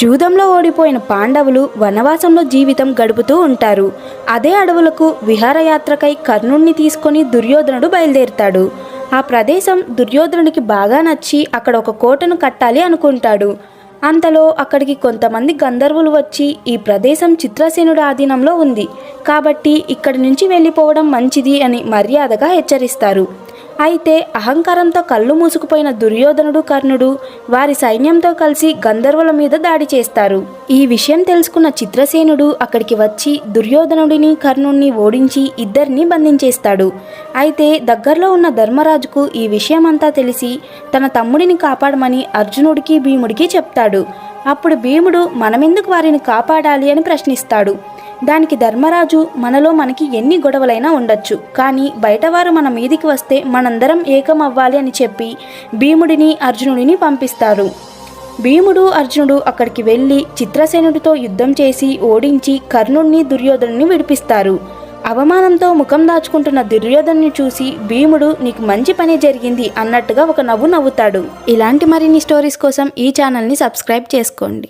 జూదంలో ఓడిపోయిన పాండవులు వనవాసంలో జీవితం గడుపుతూ ఉంటారు. అదే అడవులకు విహారయాత్రకై కర్ణుణ్ణి తీసుకొని దుర్యోధనుడు బయలుదేరుతాడు. ఆ ప్రదేశం దుర్యోధనుడికి బాగా నచ్చి అక్కడ ఒక కోటను కట్టాలి అనుకుంటాడు. అంతలో అక్కడికి కొంతమంది గంధర్వులు వచ్చి ఈ ప్రదేశం చిత్రసేనుడి ఆధీనంలో ఉంది. కాబట్టి ఇక్కడి నుంచి వెళ్ళిపోవడం మంచిది అని మర్యాదగా హెచ్చరిస్తారు. అయితే అహంకారంతో కళ్ళు మూసుకుపోయిన దుర్యోధనుడు కర్ణుడు వారి సైన్యంతో కలిసి గంధర్వుల మీద దాడి చేస్తారు. ఈ విషయం తెలుసుకున్న చిత్రసేనుడు అక్కడికి వచ్చి దుర్యోధనుడిని కర్ణుడిని ఓడించి ఇద్దరిని బంధించేస్తాడు. అయితే దగ్గరలో ఉన్న ధర్మరాజుకు ఈ విషయమంతా తెలిసి తన తమ్ముడిని కాపాడమని అర్జునుడికి భీముడికి చెప్తాడు. అప్పుడు భీముడు మనమెందుకు వారిని కాపాడాలి అని ప్రశ్నిస్తాడు. దానికి ధర్మరాజు మనలో మనకి ఎన్ని గొడవలైనా ఉండొచ్చు. కానీ బయటవారు మన మీదికి వస్తే మనందరం ఏకం అవ్వాలి అని చెప్పి భీముడిని అర్జునుడిని పంపిస్తారు. భీముడు అర్జునుడు అక్కడికి వెళ్ళి చిత్రసేనుడితో యుద్ధం చేసి ఓడించి కర్ణుడిని దుర్యోధనుని విడిపిస్తారు. అవమానంతో ముఖం దాచుకుంటున్న దుర్యోధను చూసి భీముడు నీకు మంచి పని జరిగింది అన్నట్టుగా ఒక నవ్వు నవ్వుతాడు. ఇలాంటి మరిన్ని స్టోరీస్ కోసం ఈ ఛానల్ని సబ్స్క్రైబ్ చేసుకోండి.